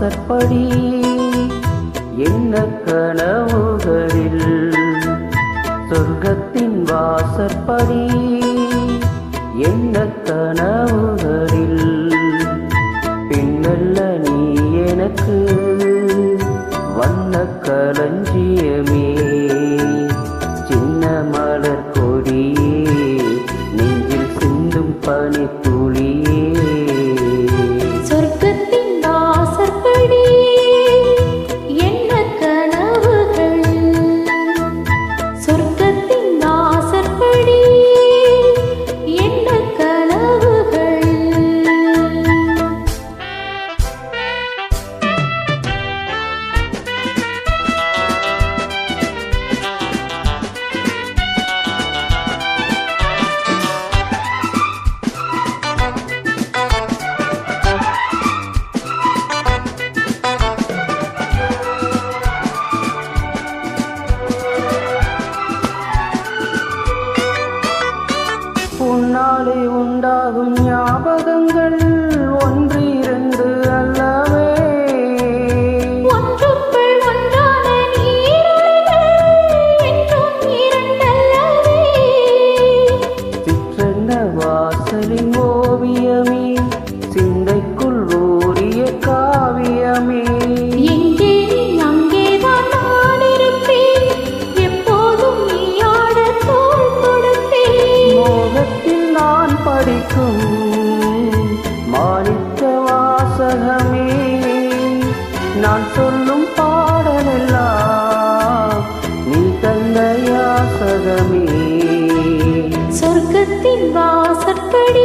வாசற்படி என்ன கனவுகளில் சொர்க்கத்தின் வாசற்படி? என்ன கனவுகளில் பின்னல்ல நீ எனக்கு வண்ண களஞ்சியமே? சின்ன மலர் கொடியே நெஞ்சில் சிந்தும் பனி நான் சொல்லும் பாடலெல்லாம் நீ தந்த யாசகமே. சொர்க்கத்தின் வாசற்படி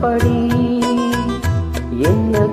படி. என்ன